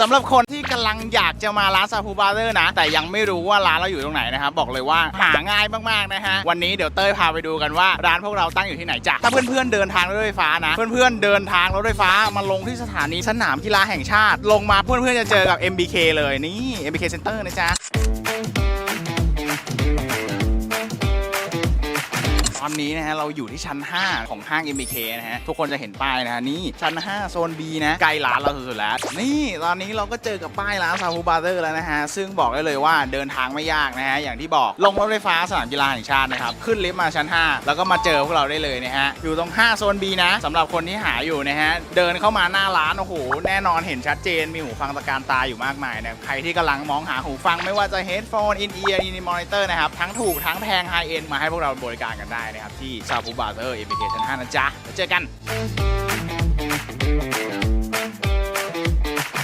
สำหรับคนที่กำลังอยากจะมาร้านซาฟูบาร์เดอร์นะ แต่ยังไม่รู้ว่าร้านเราอยู่ตรงไหนนะครับ บอกเลยว่าหาง่ายมากๆนะฮะ วันนี้เดี๋ยวเต้ยพาไปดูกันว่าร้านพวกเราตั้งอยู่ที่ไหนจ้ะ ถ้าเพื่อนๆเดินทางรถไฟฟ้านะ เพื่อนๆเดินทางรถไฟฟ้ามาลงที่สถานีสนามกีฬาแห่งชาติ ลงมาเพื่อนๆจะเจอกับ MBK เลยนี่ MBK Center นะจ๊ะ อนนี้นะฮะเราอยู่ที่ชั้น 5 ของห้าง MBK นะฮะทุกคนจะเห็นป้ายนะฮะนี่ชั้น 5 โซน B นะใกล้ร้านเราสุดๆแล้ว นี่ตอนนี้เราก็เจอกับป้ายร้านซาฟูบาร์เ r อร์แล้วนะฮะซึ่งบอกได้เลยว่าเดินทางไม่ยากนะฮะอย่างที่บอกลงรถไฟฟ้าสนามกีฬาแห่งชาตินะครับขึ้นลิฟต์มาชั้น 5 แล้วก็มาเจอพวกเราได้เลยนะฮะอยู่ตรง 5 โซน B นะสำหรับคนที่หาอยู่นะฮะเดินเข้ามาหน้าร้านโอ้โหแน่นอนเห็นชัดเจนมีหูฟังตะการตาอยู่มากมายนะใครที่กำลังมองหาหูฟังไม่ว่าจะเฮดโฟนอินเอียร์อินมอนิเตอร์นะครับทั้งถูกทั้งแพงไฮเอ็นมาให้พวกเราบริการกันได้นะครับที่ซาบูบาร์เ r อร์เอเมเทชัน5นะจ๊ะแล้วเจอกัน